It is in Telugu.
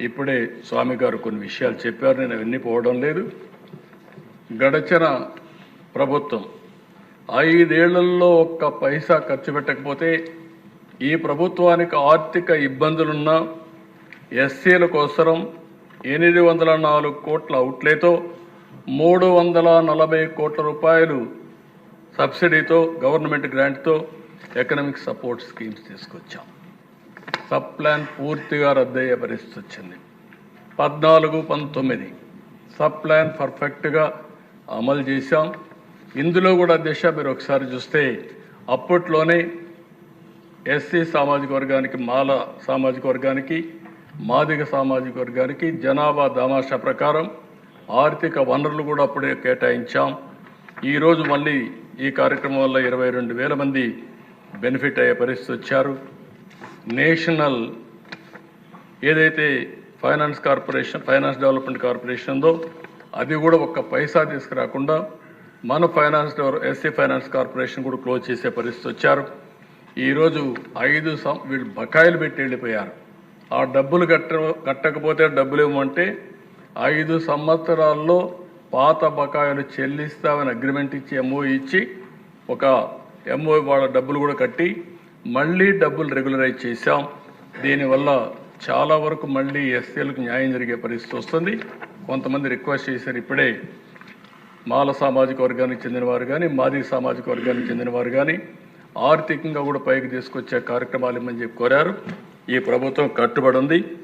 ఇప్పుడే స్వామి గారు కొన్ని విషయాలు చెప్పారు నేను అవన్నీ పోవడం లేదు. గడచిన ప్రభుత్వం ఐదేళ్ళలో ఒక్క పైసా ఖర్చు పెట్టకపోతే ఈ ప్రభుత్వానికి ఆర్థిక ఇబ్బందులున్నా ఎస్సీల కోసరం ఎనిమిది వందల నాలుగు కోట్ల అవుట్లేతో మూడు వందల నలభై కోట్ల రూపాయలు సబ్సిడీతో గవర్నమెంట్ గ్రాంట్తో ఎకనామిక్ సపోర్ట్ స్కీమ్స్ తీసుకొచ్చాం. సబ్ ప్లాన్ పూర్తిగా రద్దయ్యే పరిస్థితి వచ్చింది పద్నాలుగు పంతొమ్మిది. సబ్ ప్లాన్ పర్ఫెక్ట్గా అమలు చేశాం. ఇందులో కూడా దిశ మీరు ఒకసారి చూస్తే అప్పట్లోనే ఎస్సీ సామాజిక వర్గానికి మాల సామాజిక వర్గానికి మాదిగ సామాజిక వర్గానికి జనాభా దామాషా ప్రకారం ఆర్థిక వనరులు కూడా అప్పుడే కేటాయించాం. ఈరోజు మళ్ళీ ఈ కార్యక్రమం వల్ల ఇరవై రెండు వేల మంది బెనిఫిట్ అయ్యే పరిస్థితి వచ్చారు. నేషనల్ ఏదైతే finance corporation finance development corporation ఉందో అది కూడా ఒక్క పైసా తీసుకురాకుండా మన finance develop SC finance corporation కూడా క్లోజ్ చేసే పరిస్థితి వచ్చారు. ఈరోజు ఐదు సం వీళ్ళు బకాయిలు పెట్టి వెళ్ళిపోయారు. ఆ డబ్బులు కట్ట కట్టకపోతే డబ్బులు ఇవ్వమంటే ఐదు సంవత్సరాల్లో పాత బకాయిలు చెల్లిస్తామని అగ్రిమెంట్ ఇచ్చి ఎంఓ ఇచ్చి ఒక ఎంఓ వాళ్ళ డబ్బులు కూడా కట్టి మళ్ళీ డబ్బులు రెగ్యులరైజ్ చేశాం. దీనివల్ల చాలా వరకు మళ్ళీ ఎస్సీలకు న్యాయం జరిగే పరిస్థితి వస్తుంది. కొంతమంది రిక్వెస్ట్ చేశారు ఇప్పుడే. మాల సామాజిక వర్గానికి చెందినవారు కానీ మాది సామాజిక వర్గానికి చెందినవారు కానీ ఆర్థికంగా కూడా పైకి తీసుకొచ్చే కార్యక్రమాలు ఇమ్మని చెప్పి కోరారు. ఈ ప్రభుత్వం కట్టుబడి ఉంది.